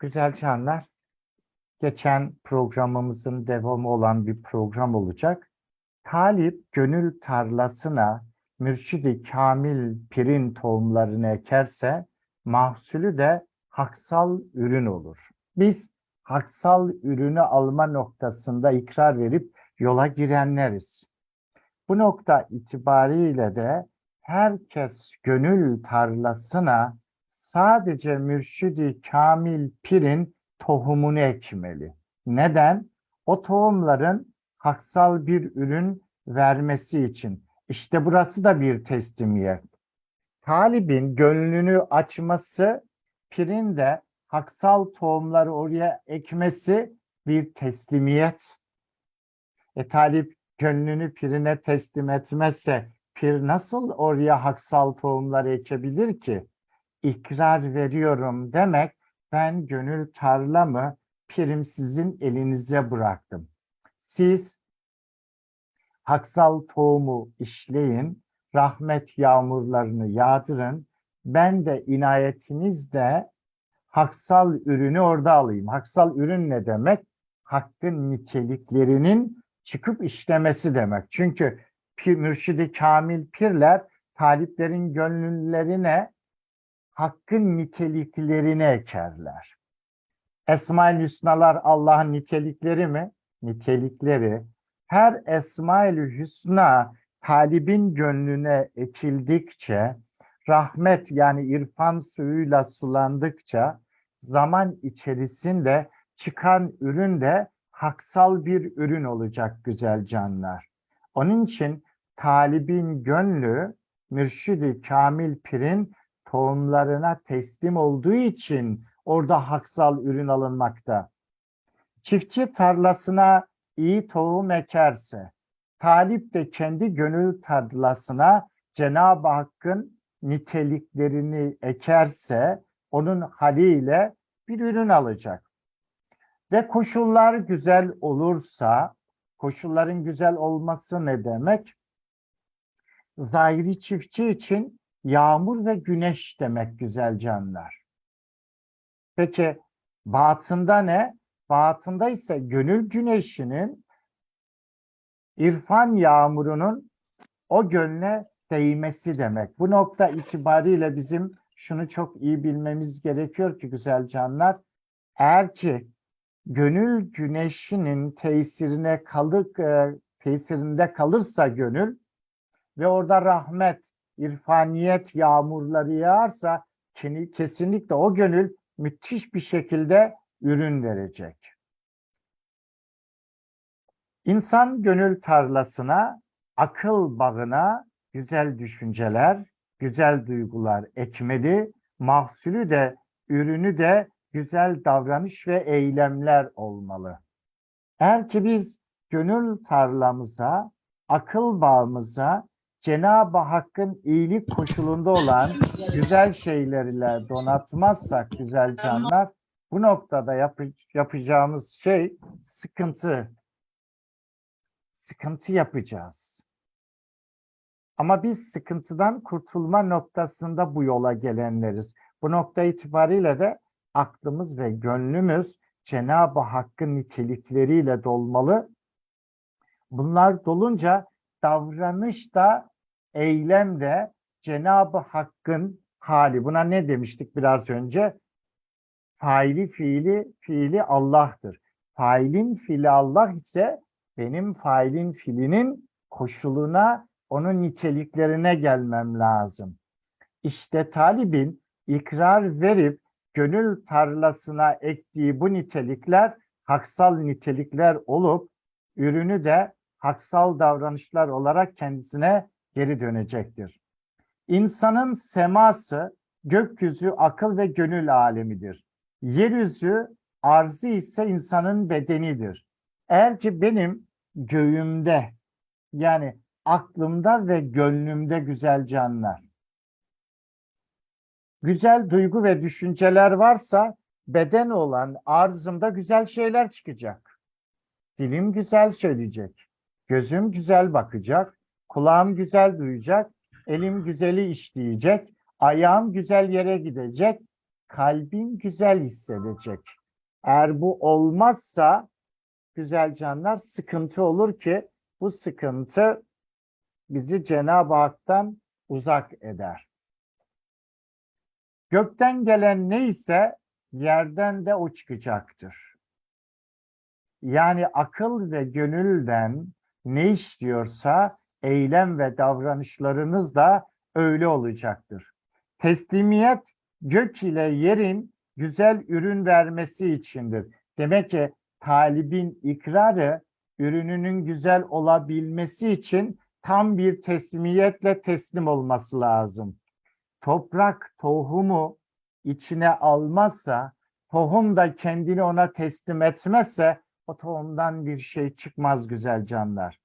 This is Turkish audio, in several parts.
Güzel canlar. Geçen programımızın devamı olan bir program olacak. Talip gönül tarlasına mürşidi kamil pirin tohumlarını ekerse mahsulü de haksal ürün olur. Biz haksal ürünü alma noktasında ikrar verip yola girenleriz. Bu nokta itibariyle de herkes gönül tarlasına sadece mürşidi kamil pirin tohumunu ekmeli. Neden? O tohumların haksal bir ürün vermesi için. İşte burası da bir teslimiyet. Talibin gönlünü açması, pirin de haksal tohumları oraya ekmesi bir teslimiyet. E talip gönlünü pirine teslim etmezse pir nasıl oraya haksal tohumları ekebilir ki? İkrar veriyorum demek ben gönül tarlamı pirim sizin elinize bıraktım. Siz haksal tohumu işleyin, rahmet yağmurlarını yağdırın. Ben de inayetinizle haksal ürünü orada alayım. Haksal ürün ne demek? Hakkın niteliklerinin çıkıp işlemesi demek. Çünkü pir, mürşidi kamil pirler taliplerin gönüllerine hakkın niteliklerini ekerler. Esma-ül Hüsnalar Allah'ın nitelikleri mi? Nitelikleri. Her Esma-ül Hüsna talibin gönlüne ekildikçe, rahmet yani irfan suyuyla sulandıkça zaman içerisinde çıkan ürün de haksal bir ürün olacak güzel canlar. Onun için talibin gönlü mürşidi kamil pirin tohumlarına teslim olduğu için orada haksal ürün alınmakta. Çiftçi tarlasına iyi tohum ekerse, talip de kendi gönül tarlasına Cenab-ı Hakk'ın niteliklerini ekerse, onun haliyle bir ürün alacak. Ve koşullar güzel olursa, koşulların güzel olması ne demek? Zahiri çiftçi için yağmur ve güneş demek güzel canlar. Peki batında ne? Batında ise gönül güneşinin irfan yağmurunun o gönle değmesi demek. Bu nokta itibariyle bizim şunu çok iyi bilmemiz gerekiyor ki güzel canlar. Eğer ki gönül güneşinin tesirine kalık e, tesirinde kalırsa gönül ve orada rahmet, irfaniyet yağmurları yağarsa kesinlikle o gönül müthiş bir şekilde ürün verecek. İnsan gönül tarlasına, akıl bağına güzel düşünceler, güzel duygular ekmeli, mahsulü de, ürünü de güzel davranış ve eylemler olmalı. Eğer ki biz gönül tarlamıza, akıl bağımıza Cenab-ı Hakk'ın iyilik koşulunda olan güzel şeylerle donatmazsak güzel canlar, bu noktada yap yapacağımız şey sıkıntı. Sıkıntı yapacağız. Ama biz sıkıntıdan kurtulma noktasında bu yola gelenleriz. Bu nokta itibariyle de aklımız ve gönlümüz Cenab-ı Hakk'ın nitelikleriyle dolmalı. Bunlar dolunca davranış da eylem de Cenab-ı Hakk'ın hali. Buna ne demiştik biraz önce? Faili fiili fiili Allah'tır. Failin fiili Allah ise benim failin fiilinin koşuluna, onun niteliklerine gelmem lazım. İşte talibin ikrar verip gönül tarlasına ektiği bu nitelikler haksal nitelikler olup ürünü de haksal davranışlar olarak kendisine geri dönecektir. İnsanın seması gökyüzü akıl ve gönül alemidir. Yeryüzü arzı ise insanın bedenidir. Eğer ki benim göğümde yani aklımda ve gönlümde güzel canlar, güzel duygu ve düşünceler varsa beden olan arzımda güzel şeyler çıkacak. Dilim güzel söyleyecek. Gözüm güzel bakacak. Kulağım güzel duyacak. Elim güzeli işleyecek. Ayağım güzel yere gidecek. kalbin güzel hissedecek. Eğer bu olmazsa güzel canlar sıkıntı olur ki bu sıkıntı bizi Cenab-ı Hak'tan uzak eder. Gökten gelen neyse yerden de o çıkacaktır. Yani akıl ve gönülden ne istiyorsa eylem ve davranışlarınız da öyle olacaktır. Teslimiyet gök ile yerin güzel ürün vermesi içindir. Demek ki talibin ikrarı ürününün güzel olabilmesi için tam bir teslimiyetle teslim olması lazım. Toprak tohumu içine almazsa, tohum da kendini ona teslim etmezse o tohumdan bir şey çıkmaz güzel canlar.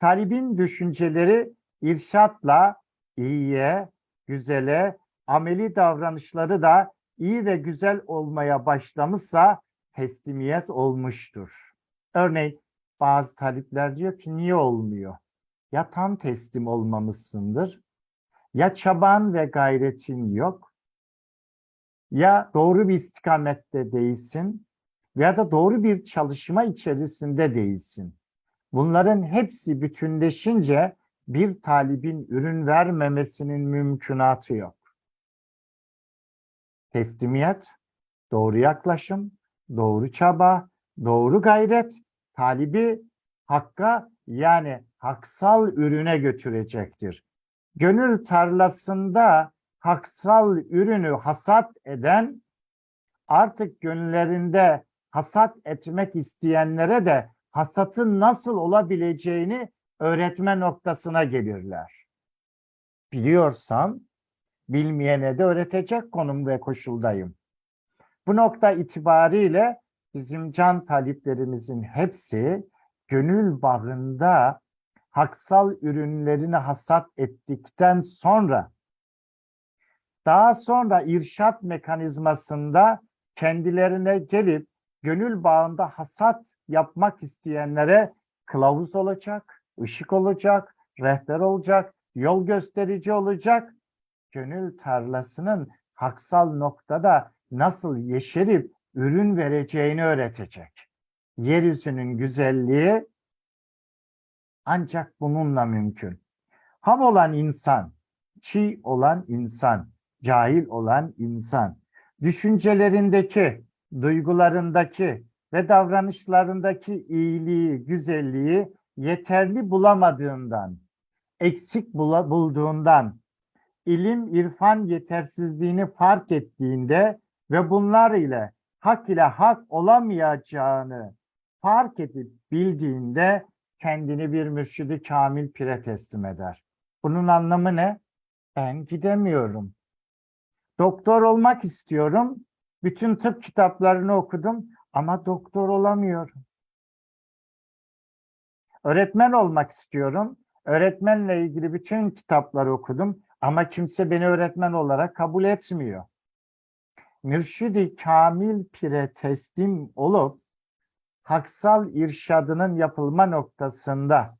Talibin düşünceleri irşatla iyiye, güzele, ameli davranışları da iyi ve güzel olmaya başlamışsa teslimiyet olmuştur. Örneğin bazı talipler diyor ki niye olmuyor? Ya tam teslim olmamışsındır, ya çaban ve gayretin yok, ya doğru bir istikamette değilsin ya da doğru bir çalışma içerisinde değilsin. Bunların hepsi bütünleşince bir talibin ürün vermemesinin mümkünatı yok. Teslimiyet, doğru yaklaşım, doğru çaba, doğru gayret talibi hakka yani haksal ürüne götürecektir. Gönül tarlasında haksal ürünü hasat eden artık gönüllerinde hasat etmek isteyenlere de hasatın nasıl olabileceğini öğretme noktasına gelirler. Biliyorsam bilmeyene de öğretecek konum ve koşuldayım. Bu nokta itibariyle bizim can taliplerimizin hepsi gönül bağında haksal ürünlerini hasat ettikten sonra daha sonra irşat mekanizmasında kendilerine gelip gönül bağında hasat yapmak isteyenlere kılavuz olacak, ışık olacak, rehber olacak, yol gösterici olacak. Gönül tarlasının haksal noktada nasıl yeşerip ürün vereceğini öğretecek. Yeryüzünün güzelliği ancak bununla mümkün. Ham olan insan, çiğ olan insan, cahil olan insan, düşüncelerindeki, duygularındaki ve davranışlarındaki iyiliği, güzelliği yeterli bulamadığından, eksik bulduğundan, ilim, irfan yetersizliğini fark ettiğinde ve bunlar ile hak ile hak olamayacağını fark edip bildiğinde kendini bir mürşidi kamil pire teslim eder. Bunun anlamı ne? Ben gidemiyorum. Doktor olmak istiyorum. Bütün tıp kitaplarını okudum ama doktor olamıyorum. Öğretmen olmak istiyorum. Öğretmenle ilgili bütün kitapları okudum ama kimse beni öğretmen olarak kabul etmiyor. Mürşidi kamil pire teslim olup haksal irşadının yapılma noktasında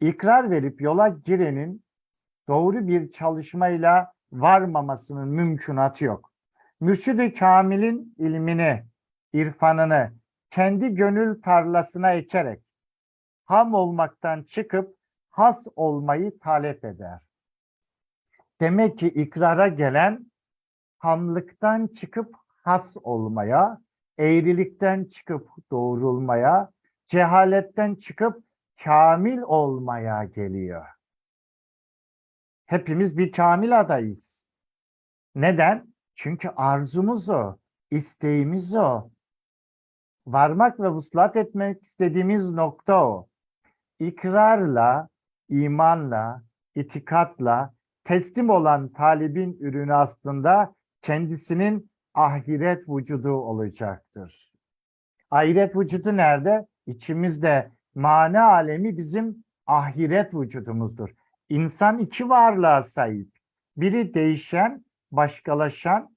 ikrar verip yola girenin doğru bir çalışmayla varmamasının mümkünatı yok. Mürşid-i Kamil'in ilmini, irfanını kendi gönül tarlasına ekerek ham olmaktan çıkıp has olmayı talep eder. Demek ki ikrara gelen hamlıktan çıkıp has olmaya, eğrilikten çıkıp doğrulmaya, cehaletten çıkıp kamil olmaya geliyor. Hepimiz bir kamil adayız. Neden? Çünkü arzumuz o, isteğimiz o. Varmak ve vuslat etmek istediğimiz nokta o. İkrarla, imanla, itikatla teslim olan talibin ürünü aslında kendisinin ahiret vücudu olacaktır. Ahiret vücudu nerede? İçimizde. Mana alemi bizim ahiret vücudumuzdur. İnsan iki varlığa sahip. Biri değişen, başkalaşan,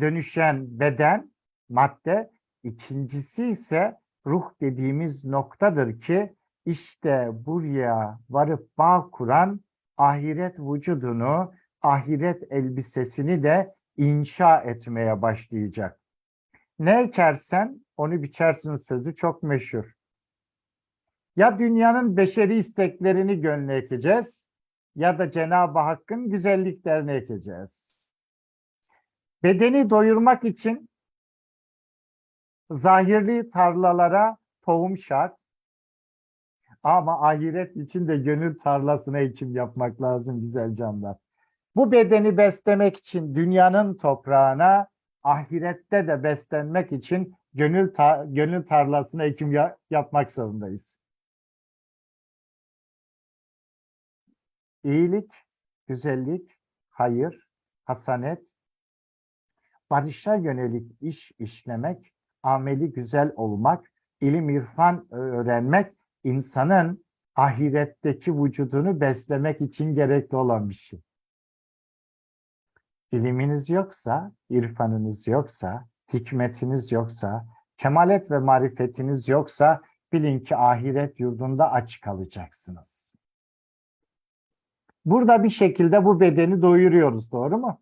dönüşen beden, madde. İkincisi ise ruh dediğimiz noktadır ki işte buraya varıp bağ kuran ahiret vücudunu, ahiret elbisesini de inşa etmeye başlayacak. Ne ekersen onu biçersin sözü çok meşhur. Ya dünyanın beşeri isteklerini gönlüne ekeceğiz ya da Cenab-ı Hakk'ın güzelliklerini ekeceğiz. Bedeni doyurmak için zahirli tarlalara tohum şart. Ama ahiret için de gönül tarlasına ekim yapmak lazım güzel canlar. Bu bedeni beslemek için dünyanın toprağına, ahirette de beslenmek için gönül ta- gönül tarlasına ekim ya- yapmak zorundayız. İyilik, güzellik, hayır, hasanet, barışa yönelik iş işlemek, ameli güzel olmak, ilim irfan öğrenmek insanın ahiretteki vücudunu beslemek için gerekli olan bir şey. İliminiz yoksa, irfanınız yoksa, hikmetiniz yoksa, kemalet ve marifetiniz yoksa bilin ki ahiret yurdunda aç kalacaksınız. Burada bir şekilde bu bedeni doyuruyoruz, doğru mu?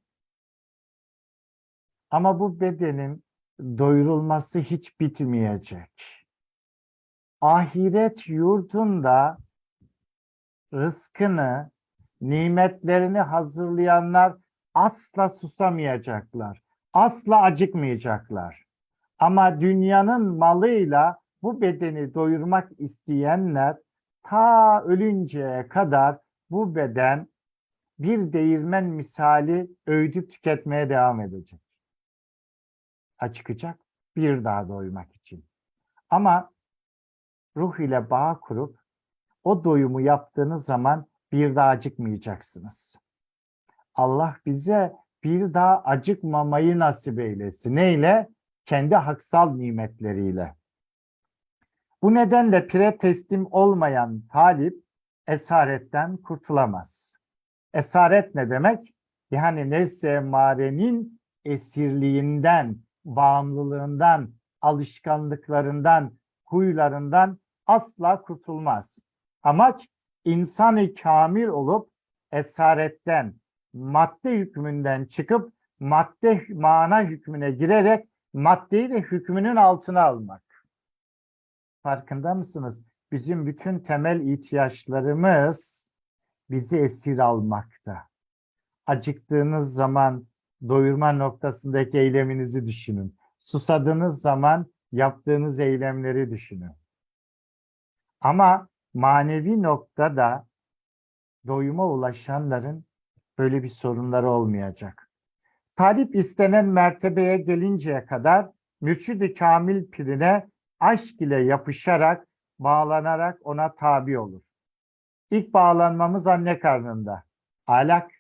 Ama bu bedenin doyurulması hiç bitmeyecek. Ahiret yurdunda rızkını, nimetlerini hazırlayanlar asla susamayacaklar. Asla acıkmayacaklar. Ama dünyanın malıyla bu bedeni doyurmak isteyenler ta ölünceye kadar bu beden bir değirmen misali öğüdüp tüketmeye devam edecek. Acıkacak bir daha doymak için. Ama ruh ile bağ kurup o doyumu yaptığınız zaman bir daha acıkmayacaksınız. Allah bize bir daha acıkmamayı nasip eylesin. Neyle? Kendi haksal nimetleriyle. Bu nedenle pire teslim olmayan talip esaretten kurtulamaz. Esaret ne demek? Yani nefs-i emmarenin esirliğinden, bağımlılığından, alışkanlıklarından, huylarından asla kurtulmaz. Amaç insanı kamil olup esaretten, madde hükmünden çıkıp madde mana hükmüne girerek maddeyi de hükmünün altına almak. Farkında mısınız? Bizim bütün temel ihtiyaçlarımız bizi esir almakta. Acıktığınız zaman doyurma noktasındaki eyleminizi düşünün. Susadığınız zaman yaptığınız eylemleri düşünün. Ama manevi noktada doyuma ulaşanların böyle bir sorunları olmayacak. Talip istenen mertebeye gelinceye kadar mürşid-i kamil pirine aşk ile yapışarak, bağlanarak ona tabi olur. İlk bağlanmamız anne karnında. Alak.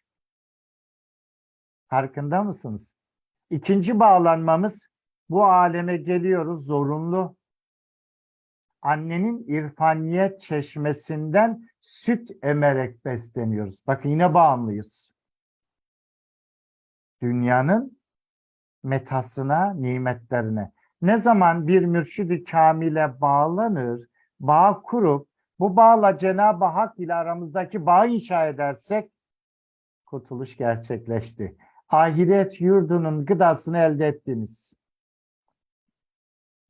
Farkında mısınız? İkinci bağlanmamız bu aleme geliyoruz zorunlu. Annenin irfaniyet çeşmesinden süt emerek besleniyoruz. Bakın yine bağımlıyız. Dünyanın metasına, nimetlerine. Ne zaman bir mürşidi kamile bağlanır, bağ kurup bu bağla Cenab-ı Hak ile aramızdaki bağı inşa edersek kurtuluş gerçekleşti. Ahiret yurdunun gıdasını elde ettiniz.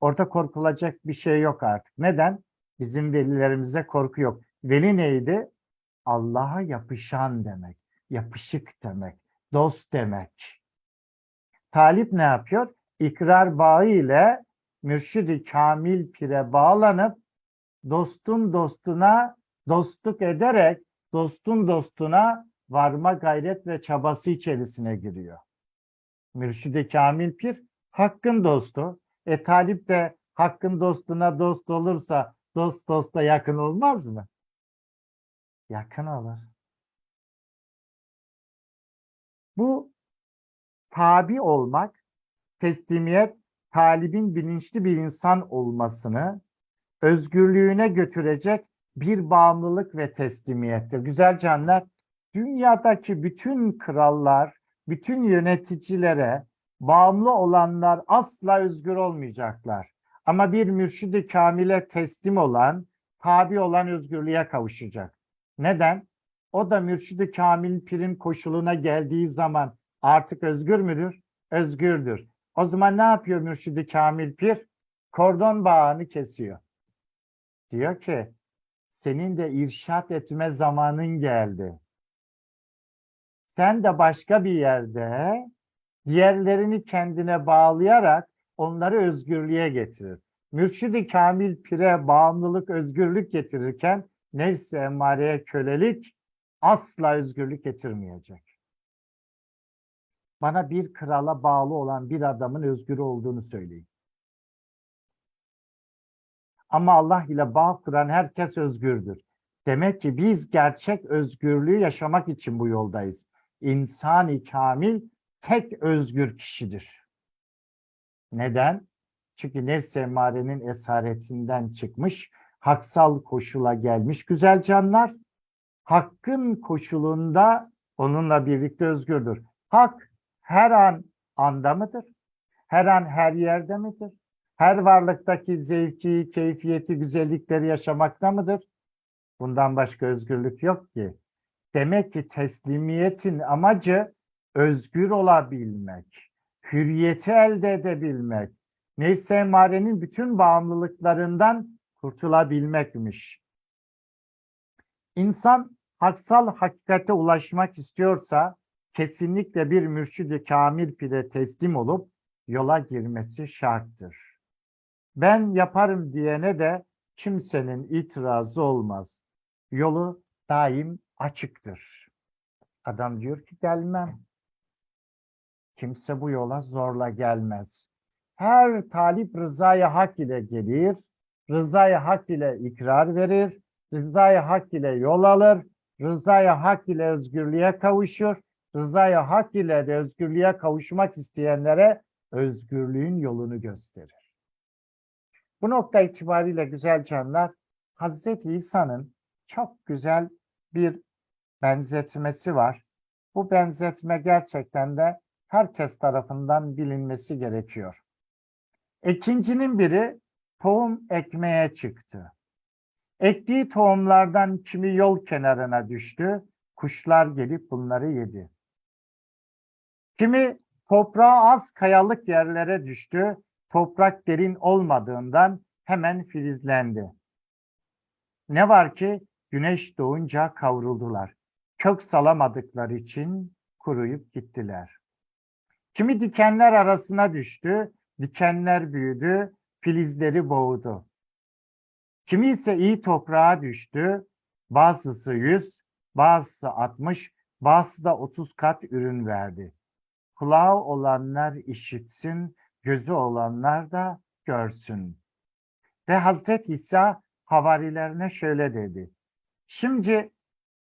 Orada korkulacak bir şey yok artık. Neden? Bizim velilerimizde korku yok. Veli neydi? Allah'a yapışan demek, yapışık demek, dost demek. Talip ne yapıyor? İkrar bağı ile mürşidi kamil pire bağlanıp dostun dostuna dostluk ederek dostun dostuna varma gayret ve çabası içerisine giriyor. Mürşidi kamil pir hakkın dostu. E talip de hakkın dostuna dost olursa dost dosta yakın olmaz mı? Yakın olur. Bu tabi olmak, teslimiyet, talibin bilinçli bir insan olmasını özgürlüğüne götürecek bir bağımlılık ve teslimiyettir. Güzel canlar, dünyadaki bütün krallar, bütün yöneticilere bağımlı olanlar asla özgür olmayacaklar. Ama bir mürşidi kamile teslim olan, tabi olan özgürlüğe kavuşacak. Neden? O da mürşidi kamil pirin koşuluna geldiği zaman Artık özgür müdür? Özgürdür. O zaman ne yapıyor Mürşidi Kamil Pir? Kordon bağını kesiyor. Diyor ki senin de irşat etme zamanın geldi. Sen de başka bir yerde diğerlerini kendine bağlayarak onları özgürlüğe getirir. Mürşidi Kamil Pir'e bağımlılık, özgürlük getirirken nefs-i emmareye kölelik asla özgürlük getirmeyecek. Bana bir krala bağlı olan bir adamın özgür olduğunu söyleyin. Ama Allah ile bağ kuran herkes özgürdür. Demek ki biz gerçek özgürlüğü yaşamak için bu yoldayız. İnsan-ı kamil tek özgür kişidir. Neden? Çünkü nefs emarenin esaretinden çıkmış, haksal koşula gelmiş güzel canlar. Hakkın koşulunda onunla birlikte özgürdür. Hak her an anda mıdır? Her an her yerde midir? Her varlıktaki zevki, keyfiyeti, güzellikleri yaşamakta mıdır? Bundan başka özgürlük yok ki. Demek ki teslimiyetin amacı özgür olabilmek, hürriyeti elde edebilmek, nefs-i emarenin bütün bağımlılıklarından kurtulabilmekmiş. İnsan haksal hakikate ulaşmak istiyorsa kesinlikle bir mürşidi kamil pire teslim olup yola girmesi şarttır. Ben yaparım diyene de kimsenin itirazı olmaz. Yolu daim açıktır. Adam diyor ki gelmem. Kimse bu yola zorla gelmez. Her talip rızayı hak ile gelir, rızayı hak ile ikrar verir, rızayı hak ile yol alır, rızayı hak ile özgürlüğe kavuşur, rızayı hak ile de özgürlüğe kavuşmak isteyenlere özgürlüğün yolunu gösterir. Bu nokta itibariyle güzel canlar, Hazreti İsa'nın çok güzel bir benzetmesi var. Bu benzetme gerçekten de herkes tarafından bilinmesi gerekiyor. İkincinin biri tohum ekmeye çıktı. Ektiği tohumlardan kimi yol kenarına düştü, kuşlar gelip bunları yedi. Kimi toprağa az kayalık yerlere düştü, toprak derin olmadığından hemen filizlendi. Ne var ki güneş doğunca kavruldular. Kök salamadıkları için kuruyup gittiler. Kimi dikenler arasına düştü, dikenler büyüdü, filizleri boğdu. Kimi ise iyi toprağa düştü, bazısı yüz, bazısı altmış, bazısı da otuz kat ürün verdi. Kulağı olanlar işitsin, gözü olanlar da görsün. Ve Hazreti İsa havarilerine şöyle dedi. Şimdi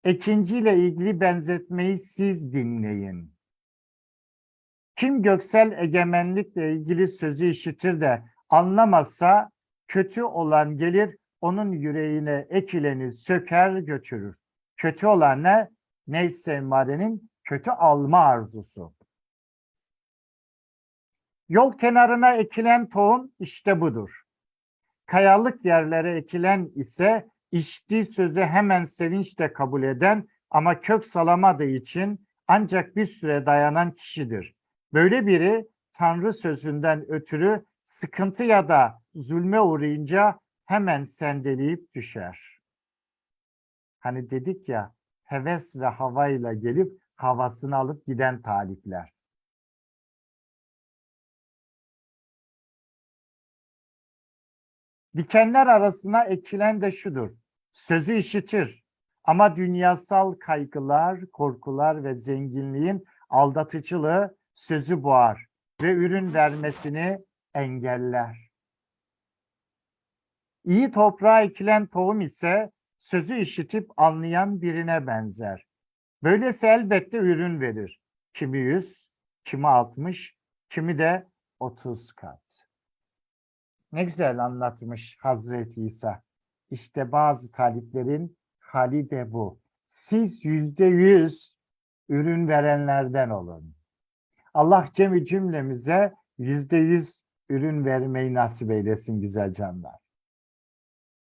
ikinciyle ilgili benzetmeyi siz dinleyin. Kim göksel egemenlikle ilgili sözü işitir de anlamazsa kötü olan gelir onun yüreğine ekileni söker götürür. Kötü olan ne? Neyse emarenin kötü alma arzusu. Yol kenarına ekilen tohum işte budur. Kayalık yerlere ekilen ise içtiği sözü hemen sevinçle kabul eden ama kök salamadığı için ancak bir süre dayanan kişidir. Böyle biri Tanrı sözünden ötürü sıkıntı ya da zulme uğrayınca hemen sendeleyip düşer. Hani dedik ya heves ve havayla gelip havasını alıp giden talipler. Dikenler arasına ekilen de şudur. Sözü işitir ama dünyasal kaygılar, korkular ve zenginliğin aldatıcılığı sözü boğar ve ürün vermesini engeller. İyi toprağa ekilen tohum ise sözü işitip anlayan birine benzer. Böylesi elbette ürün verir. Kimi yüz, kimi altmış, kimi de otuz kat. Ne güzel anlatmış Hazreti İsa. İşte bazı taliplerin hali de bu. Siz yüzde yüz ürün verenlerden olun. Allah cemi cümlemize yüzde yüz ürün vermeyi nasip eylesin güzel canlar.